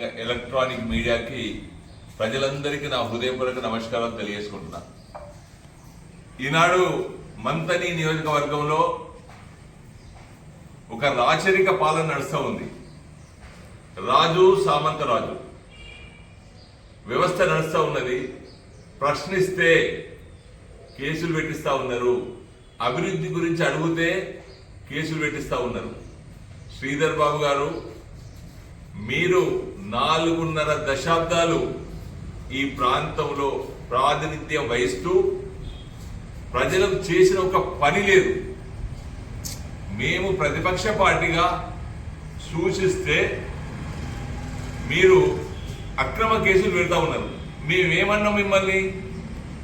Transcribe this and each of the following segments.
Electronic మీడియాకి ప్రజలందరికీ నా హృదయపూర్వక నమస్కారాలు తెలియజేసుకుంటున్నా. ఈనాడు మంతని నియోజకవర్గంలో ఒక రాచరిక పాలన నడుస్తూ ఉంది. రాజు సామంతరాజు వ్యవస్థ నడుస్తూ ఉన్నది. ప్రశ్నిస్తే కేసులు పెట్టిస్తా ఉన్నారు. అభివృద్ధి గురించి అడిగితే కేసులు పెట్టిస్తా ఉన్నారు. శ్రీధర్ బాబు గారు మీరు నాలుగున్నర దశాబ్దాలు ఈ ప్రాంతంలో ప్రాతినిధ్యం వహిస్తూ ప్రజలకు చేసిన ఒక పని లేదు. మేము ప్రతిపక్ష పార్టీగా సూచిస్తే మీరు అక్రమ కేసులు పెడతా ఉన్నారు. మేమేమన్నాం మిమ్మల్ని?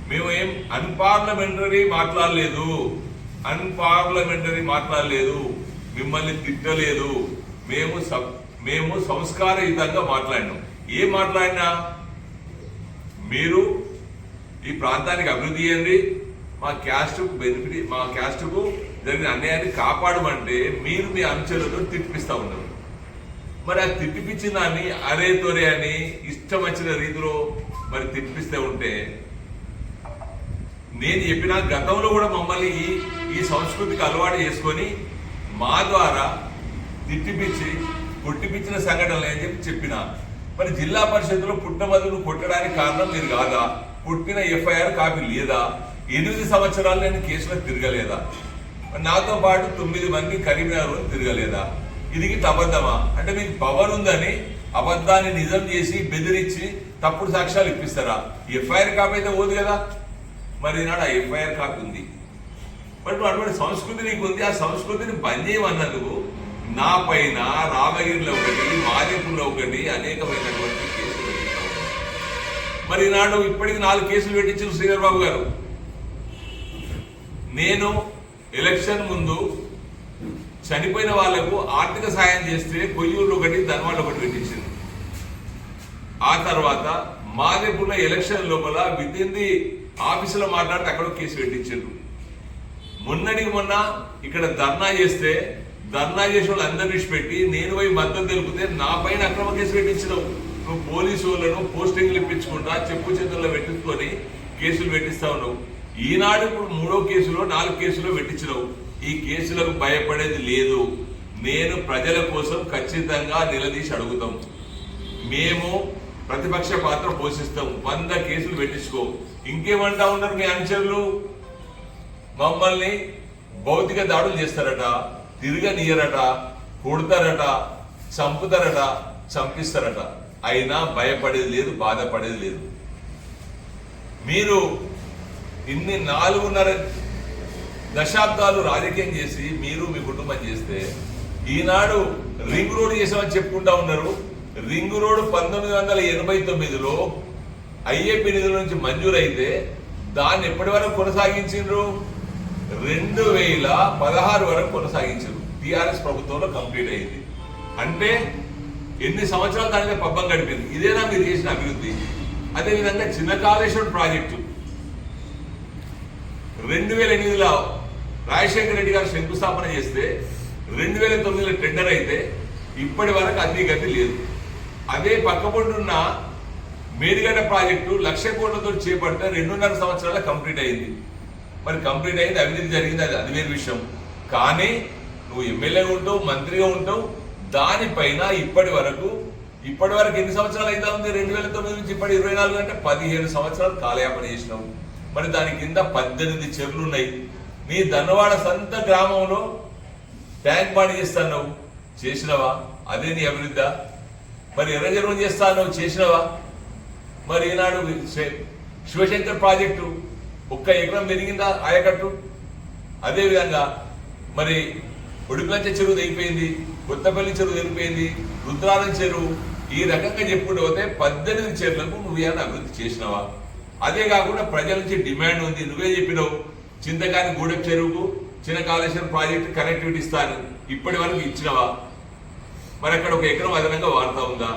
మేము ఏం అన్పార్లమెంటరీ మాట్లాడలేదు. అన్పార్లమెంటరీ మాట్లాడలేదు. మిమ్మల్ని తిట్టలేదు. మేము సబ్ మేము సంస్కారయుతంగా మాట్లాడినాం. ఏం మాట్లాడినా? మీరు ఈ ప్రాంతానికి అభివృద్ధి చేయండి. మా క్యాస్ట్కు బెనిఫిట్ మా క్యాస్ట్కు జరిగిన అన్యాయాన్ని కాపాడమంటే మీరు మీ అంచెలతో తిప్పిస్తూ ఉన్నారు మరి ఆ తిప్పిపించిన దాన్ని అరే తొరే అని ఇష్టం వచ్చిన రీతిలో మరి తిప్పిస్తే ఉంటే నేను చెప్పిన గతంలో కూడా మమ్మల్ని ఈ ఈ సంస్కృతికి అలవాటు చేసుకొని మా ద్వారా తిట్టిపించి కొట్టిపించిన సంఘటనలు అని చెప్పి చెప్పిన. మరి జిల్లా పరిషత్తులో పుట్టమదులు కొట్టడానికి కారణం మీరు కాదా? పుట్టిన ఎఫ్ఐఆర్ కాపీ లేదా? ఎనిమిది సంవత్సరాలు నేను కేసులో తిరగలేదా? నాతో పాటు తొమ్మిది మంది కరీంనగర్లో తిరగలేదా? ఇది గిట్ల అబద్ధమా అంటే మీకు పవర్ ఉందని అబద్ధాన్ని నిజం చేసి బెదిరించి తప్పుడు సాక్ష్యాలు ఇప్పిస్తారా? ఎఫ్ఐఆర్ కాపీ అయితే పోదు కదా. మరి నాడు ఆ ఎఫ్ఐఆర్ కాపీ ఉంది. మరి నువ్వు అటువంటి సంస్కృతి నీకు ఉంది ఆ సంస్కృతిని బంద్ చేయమన్నందుకు నా పైన రామగిరిలో ఒకటి మాదేపూర్లో ఒకటి అనేకమైనటువంటి కేసులు మరి నాడు ఇప్పటికి నాలుగు కేసులు పెట్టించారు శ్రీధర్ బాబు గారు. నేను ఎలక్షన్ ముందు చనిపోయిన వాళ్ళకు ఆర్థిక సాయం చేస్తే కొయ్యూరులో ఒకటి ధనవాళ్ళు ఒకటి పెట్టించింది ఆ తర్వాత మాదేపూర్లో ఎలక్షన్ లోపల విద్యుంది ఆఫీసులో మాట్లాడితే అక్కడ కేసు పెట్టించారు మొన్నటికి మొన్న ఇక్కడ ధర్నా చేస్తే ధర్నా చేసిన వాళ్ళు అందరినీ విడిచిపెట్టి నేను పోయి మద్దతు తెలిపితే నా పైన అక్రమ కేసు పెట్టించినావు. నువ్వు పోలీసు వాళ్ళను పోస్టింగ్లు ఇప్పించుకుంటా చెప్పు చేతుల్లో పెట్టించుకొని కేసులు పెట్టిస్తా ఉన్నావు. ఈనాడు ఇప్పుడు మూడో కేసులో నాలుగు కేసులో పెట్టించినావు. ఈ కేసులకు భయపడేది లేదు. నేను ప్రజల కోసం ఖచ్చితంగా నిలదీసి అడుగుతాం. మేము ప్రతిపక్ష పాత్ర పోషిస్తాం. వంద కేసులు పెట్టించుకో. ఇంకేమంటా ఉన్నారు మీ అనుచరులు? మమ్మల్ని భౌతిక దాడులు చేస్తారట. తిరగనీయరట కొడతారట చంపుతారట చంపిస్తారట. అయినా భయపడేది లేదు బాధపడేది లేదు. మీరు ఇన్ని నాలుగున్నర దశాబ్దాలు రాజకీయం చేసి మీరు మీ కుటుంబం చేస్తే ఈనాడు రింగ్ రోడ్ చేసామని చెప్పుకుంటా ఉన్నారు. రింగ్ రోడ్ పంతొమ్మిది వందల ఎనభై తొమ్మిదిలో ఐఏపీ నిధుల నుంచి మంజూరైతే దాన్ని ఎప్పటి వరకు కొనసాగించిండ్రు? రెండు వేల పదహారు వరకు కొనసాగించారు. టిఆర్ఎస్ ప్రభుత్వంలో కంప్లీట్ అయింది. అంటే ఎన్ని సంవత్సరాలు దాని మీద పబ్బం గడిపింది? ఇదేనా మీరు చేసిన అభివృద్ధి. అదేవిధంగా చిన్న కాళేశ్వరం ప్రాజెక్టు. రెండు వేల ఎనిమిదిలో రాజశేఖర రెడ్డి గారు శంకుస్థాపన చేస్తే రెండు వేల తొమ్మిదిలో టెండర్ అయితే ఇప్పటి వరకు అన్ని గతి లేదు. అదే పక్కపొంటున్న మేడిగడ్డ ప్రాజెక్టు లక్ష కోట్లతో చేపట్టిన రెండున్నర సంవత్సరాల కంప్లీట్ అయింది. మరి కంప్లీట్ అయింది అవినీతి జరిగింది అది అది వేరే విషయం. కానీ నువ్వు ఎమ్మెల్యేగా ఉంటావు మంత్రిగా ఉంటావు దానిపైన ఇప్పటి వరకు ఇప్పటి వరకు ఎన్ని సంవత్సరాలు అయితే ఉంది? రెండు వేల తొమ్మిది నుంచి ఇప్పటి ఇరవై నాలుగు అంటే పదిహేను సంవత్సరాలు కాలయాపన చేసినావు. మరి దాని కింద పద్దెనిమిది చెరువులు ఉన్నాయి. నీ ధనవాడ సొంత గ్రామంలో ట్యాంక్ బాడీ చేస్తాను చేసినవా? అదే నీ అభివృద్ధి. మరి ఎర్ర చెరువు చేస్తాను చేసినవా? మరి ఈనాడు శివశంకర్ ప్రాజెక్టు ఒక్క ఎకరం పెరిగిందా ఆయకట్టు? అదేవిధంగా మరి ఒడిపంచ చెరువు తెగిపోయింది కొత్తపల్లి చెరువు తెగిపోయింది రుద్రాలం చెరువు. ఈ రకంగా చెప్పుకుంటూ పోతే పద్దెనిమిది చెరువులకు నువ్వు ఏమైనా అభివృద్ధి చేసినావా? అదే కాకుండా ప్రజల నుంచి డిమాండ్ ఉంది. నువ్వే చెప్పినావు చింతకాని గూడెం చెరువుకు చిన్న కాళేశ్వరం ప్రాజెక్టు కనెక్టివిటీ ఇస్తాను. ఇప్పటి వరకు ఇచ్చినవా? మరి అక్కడ ఒక ఎకరం అదనంగా వాడతా ఉందా?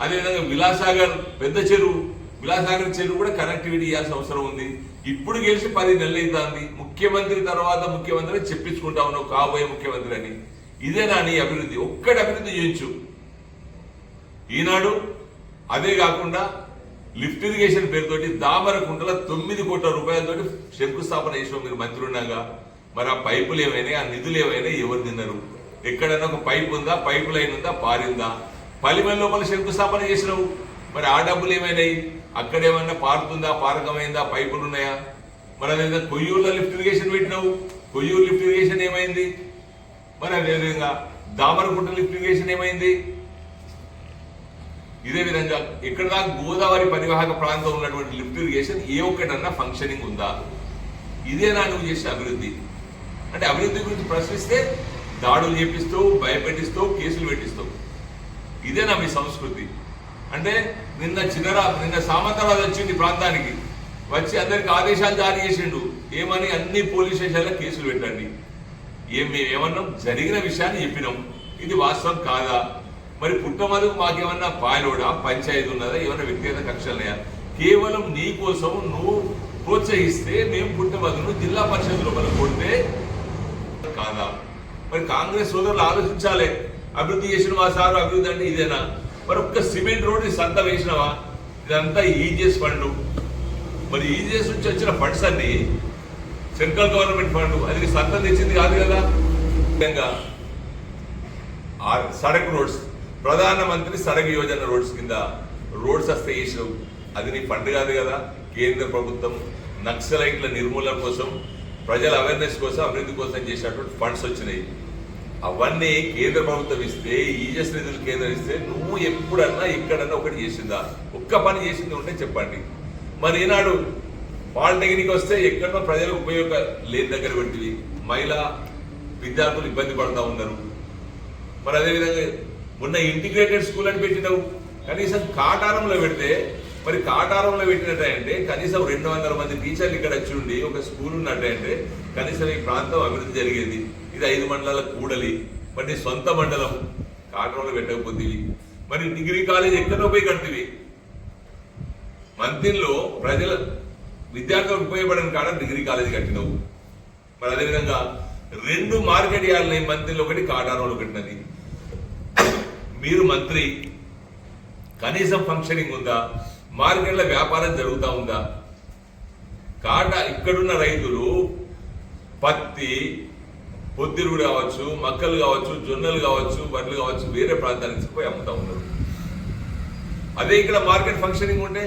అదేవిధంగా విలాసాగర్ పెద్ద చెరువు విలాసాగర్ చెరువు కూడా కనెక్టివిటీ ఇవ్వాల్సిన అవసరం ఉంది. ఇప్పుడు గెలిచి పది నెలలు అవుతుంది ముఖ్యమంత్రి తర్వాత ముఖ్యమంత్రి చెప్పించుకుంటా ఉన్నావు కాబోయే ముఖ్యమంత్రి అని ఇదేనా నీ అభివృద్ధి. ఒక్కటి అభివృద్ధి చేయించు. ఈనాడు అదే కాకుండా లిఫ్ట్ ఇరిగేషన్ పేరుతోటి దామరకుంటల తొమ్మిది కోట్ల రూపాయలతోటి శంకుస్థాపన చేసిన మీరు మంత్రి ఉండగా మరి ఆ పైపులు ఏమైనాయి ఆ నిధులు ఏమైనాయి ఎవరు తిన్నారు? ఎక్కడైనా ఒక పైపు ఉందా? పైపు లైన్ ఉందా? పారిందా? పలిమల లోపల శంకుస్థాపన చేసినావు. మరి ఆ డబ్బులు ఏమైనాయి? అక్కడ ఏమైనా పారుతుందా పారకమైందా పైపులు ఉన్నాయా మరి అదేవిధంగా కొయ్యూరులో లిఫ్ట్ ఇరిగేషన్ పెట్టినావు. కొయ్యూరు లిఫ్ట్ ఇరిగేషన్ ఏమైంది? మరి అదేవిధంగా దామరగుట్ట లిఫ్ట్ ఇరిగేషన్ ఏమైంది? ఇదే విధంగా ఇక్కడ దాకా గోదావరి పరివాహక ప్రాంతం ఉన్నటువంటి లిఫ్ట్ ఇరిగేషన్ ఏ ఒక్కటన్నా ఫంక్షనింగ్ ఉందా? ఇదేనా నువ్వు చేసే అభివృద్ధి. అంటే అభివృద్ధి గురించి ప్రశ్నిస్తే దాడులు చేపిస్తూ భయపెట్టిస్తావు కేసులు పెట్టిస్తావు ఇదేనా మీ సంస్కృతి? అంటే నిన్న చిన్నరా నిన్న సామంతరాజు వచ్చింది ప్రాంతానికి. వచ్చి అందరికి ఆదేశాలు జారీ చేసిండు. ఏమని అన్ని పోలీస్ స్టేషన్లో కేసులు పెట్టండి. ఏం మేము ఏమన్నాం? జరిగిన విషయాన్ని చెప్పినాం. ఇది వాస్తవం కాదా? మరి పుట్టమదుకు మాకేమన్నా పాలోడా? పంచాయతీ ఉన్నదా? ఏమన్నా వ్యక్తిగత కక్షలున్నాయా? కేవలం నీ కోసం నువ్వు ప్రోత్సహిస్తే మేము పుట్టమదును జిల్లా పరిషత్ లోపల కొడితే కాదా? మరి కాంగ్రెస్ సోదరులు ఆలోచించాలి. అభివృద్ధి చేసిన మా సారు అభివృద్ధి అంటే ఇదేనా? మరి ఒక్క సిమెంట్ రోడ్ సంత వేసినవా? ఇదంతా ఈజీఎస్ ఫండ్. మరి ఈజీఎస్ నుంచి వచ్చిన ఫండ్స్ అన్ని సెంట్రల్ గవర్నమెంట్ ఫండ్. అది సంత తెచ్చింది కాదు కదా? ముఖ్యంగా ఆ సడక్ రోడ్స్ ప్రధానమంత్రి సడక్ యోజన రోడ్స్ కింద రోడ్స్ వస్తే వేసినావు అది నీ ఫండ్ కాదు కదా? కేంద్ర ప్రభుత్వం నక్సలైట్ల నిర్మూలన కోసం ప్రజల అవేర్నెస్ కోసం అభివృద్ధి కోసం చేసినటువంటి ఫండ్స్ వచ్చినాయి. అవన్నీ కేంద్ర ప్రభుత్వం ఇస్తే ఈజెస్ నిధులు కేంద్రం ఇస్తే నువ్వు ఎప్పుడన్నా ఎక్కడన్నా ఒకటి చేసిందా? ఒక్క పని చేసింది ఉంటే చెప్పండి. మరి ఈనాడు పాలిటెక్నిక్ వస్తే ఎక్కడో ప్రజలకు ఉపయోగ లేని దగ్గర పెట్టివి మహిళా విద్యార్థులు ఇబ్బంది పడతా ఉన్నారు. మరి అదేవిధంగా మొన్న ఇంటిగ్రేటెడ్ స్కూల్ అని పెట్టినావు కనీసం కాటారంలో పెడితే మరి కాటారంలో పెట్టినట్టంటే కనీసం రెండు వందల మంది టీచర్లు ఇక్కడ వచ్చి ఉండి ఒక స్కూల్ ఉన్నట్టంటే కనీసం ఈ ప్రాంతం అభివృద్ధి జరిగేది. ఇది ఐదు మండలాల కూడలి మరి సొంత మండలం కాటారంలో పెట్టకపోతేవి మరి డిగ్రీ కాలేజ్ ఎక్కడో పోయి కడుతుంది. మంత్రిలో ప్రజల విద్యార్థులకు ఉపయోగపడని కాడ డిగ్రీ కాలేజ్ కట్టినవు. మరి అదేవిధంగా రెండు మార్కెట్ యార్డ్లు మంత్రిలో ఒకటి కాటారంలో కట్టినది మీరు మంత్రి కనీసం ఫంక్షనింగ్ ఉందా? మార్కెట్ల వ్యాపారం జరుగుతూ ఉందా? కాటా ఇక్కడున్న రైతులు పత్తి పొద్దురుడు కావచ్చు మక్కలు కావచ్చు జొన్నలు కావచ్చు వడ్లు కావచ్చు వేరే ప్రాంతానికి పోయి అమ్ముతా ఉన్నారు. అదే ఇక్కడ మార్కెట్ ఫంక్షనింగ్ ఉంటే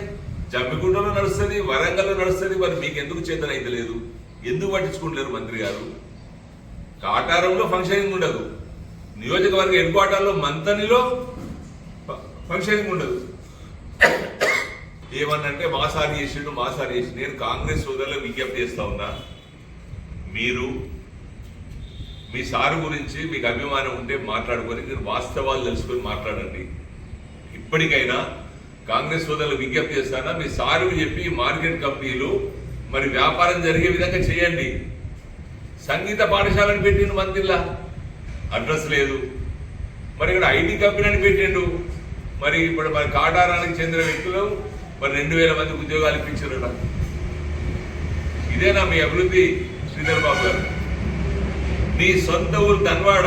జమ్మిగుంటలో నడుస్తుంది వరంగల్లో నడుస్తుంది మరి మీకు ఎందుకు చేతన అయితే లేదు? ఎందుకు పట్టించుకుంటలేరు మంత్రి గారు? కాటారంలో ఫంక్షనింగ్ ఉండదు. నియోజకవర్గ హెడ్ క్వార్టర్లో మంతనిలో ఫంక్షనింగ్ ఉండదు. ఏమన్నంటే మాసారి చేసిండు మాసారి చేసి నేను కాంగ్రెస్ సోదరులకు విజ్ఞప్తి చేస్తా ఉన్నా. మీరు మీ సారు గురించి మీకు అభిమానం ఉంటే మాట్లాడుకొని మీరు వాస్తవాలు తెలుసుకొని మాట్లాడండి. ఇప్పటికైనా కాంగ్రెస్ సోదరులు విజ్ఞప్తి చేస్తానా? మీ సారు చెప్పి మార్కెట్ కంపెనీలు మరి వ్యాపారం జరిగే విధంగా చేయండి. సంగీత పాఠశాలను పెట్టిండు మంత్రిలా. అడ్రస్ లేదు. మరి ఇక్కడ ఐటీ కంపెనీ అని పెట్టిండు. మరి ఇప్పుడు మరి కాటారానికి చెందిన వ్యక్తులు మరి రెండు వేల మంది ఉద్యోగాలు ఇప్పించారట. ఇదేనా మీ అభివృద్ధి శ్రీధర్ బాబు గారు? నీ సొంత ఊరు ధన్వాడ.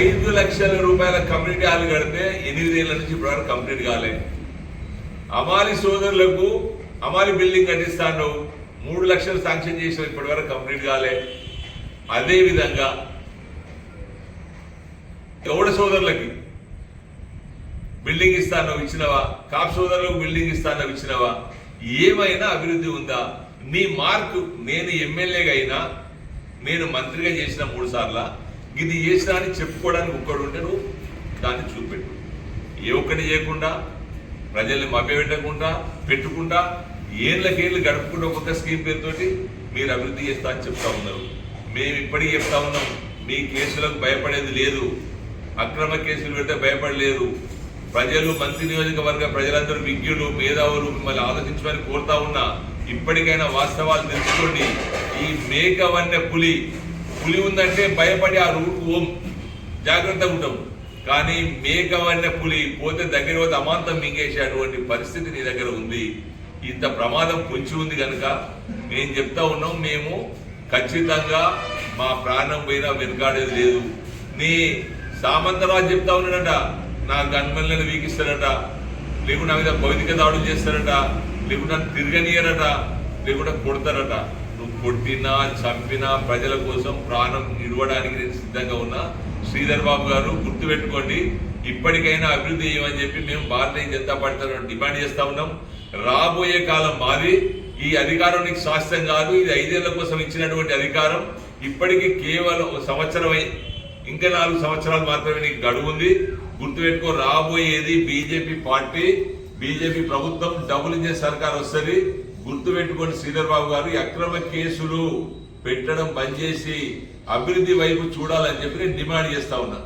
ఐదు లక్షల రూపాయల కమ్యూనిటీ హాల్ కడితే ఎనిమిదేళ్ళ నుంచి ఇప్పటివరకు కంప్లీట్ కాలే. అమాలి సోదరులకు అమాలి బిల్డింగ్ కట్టిస్తాను మూడు లక్షలు శాంక్షన్ చేసిన ఇప్పటివరకు కంప్లీట్ కాలే. అదే విధంగా గౌడ సోదరులకి? బిల్డింగ్ ఇస్తానో ఇచ్చినవా? కాప్ సోదరులకు బిల్డింగ్ ఇస్తానో ఇచ్చినవా? ఏమైనా అభివృద్ధి ఉందా? నీ మార్కు నేను ఎమ్మెల్యేగా అయినా నేను మంత్రిగా చేసిన మూడు సార్ల ఇది చేసినా అని చెప్పుకోవడానికి ఒక్కడు ఉంటే నువ్వు దాన్ని చూపెట్టు. ఏ ఒక్కటి చేయకుండా ప్రజల్ని మభ్యపెట్టకుండా పెట్టుకుంటా ఏళ్ళకేళ్ళు గడుపుకుంటూ ఒక్కొక్క స్కీమ్ పేరుతోటి మీరు అభివృద్ధి చేస్తా అని చెప్తా ఉన్నారు. మేము ఇప్పటికీ చెప్తా ఉన్నాం మీ కేసులకు భయపడేది లేదు. అక్రమ కేసులు పెడితే భయపడలేదు. ప్రజలు మంత్రి నియోజకవర్గ ప్రజలందరూ విజ్ఞులు మేధావులు మిమ్మల్ని ఆలోచించమని కోరుతా ఉన్నా ఇప్పటికైనా వాస్తవాలు తెలుసుకోండి. ఈ మేక వన్య పులి పులి ఉందంటే భయపడి ఆ రూట్ ఓం జాగ్రత్తగా ఉంటాం కానీ మేక వన్య పులి పోతే దగ్గర పోతే అమాంతం మింగేసే అటువంటి పరిస్థితి నీ దగ్గర ఉంది. ఇంత ప్రమాదం పొంచి ఉంది కనుక మేము చెప్తా ఉన్నాం మేము ఖచ్చితంగా మా ప్రాణం పోయినా వెనుకాడేది లేదు. నీ సామంతరాజు చెప్తా ఉన్నాడట నా గన్మల్ని వీకిస్తారట లేకుండా నా మీద భౌతిక దాడులు చేస్తారట. లేకుండా నన్ను తిరగనీయరట. లేకుండా కొడతారట. నువ్వు కొట్టినా చంపినా ప్రజల కోసం ప్రాణం ఇవ్వడానికి నేను సిద్ధంగా ఉన్నా. శ్రీధర్ బాబు గారు గుర్తుపెట్టుకోండి ఇప్పటికైనా అభివృద్ధి చేయమని చెప్పి మేము భారతీయ జనతా పార్టీ డిమాండ్ చేస్తా ఉన్నాం. రాబోయే కాలం మాది. ఈ అధికారం నీకు శాస్త్రం కాదు. ఇది ఐదేళ్ళ కోసం ఇచ్చినటువంటి అధికారం. ఇప్పటికీ కేవలం ఒక సంవత్సరం ఇంకా నాలుగు సంవత్సరాలు మాత్రమే నీకు గడువు ఉంది. గుర్తుపెట్టుకో రాబోయేది బీజేపీ పార్టీ బీజేపీ ప్రభుత్వం డబుల్ ఇంజన్ సర్కార్ వస్తుంది. గుర్తుపెట్టుకోండి శ్రీధర్ బాబు గారు అక్రమ కేసులు పెట్టడం బంద్ చేసి అభివృద్ధి వైపు చూడాలని చెప్పి నేను డిమాండ్ చేస్తా ఉన్నా.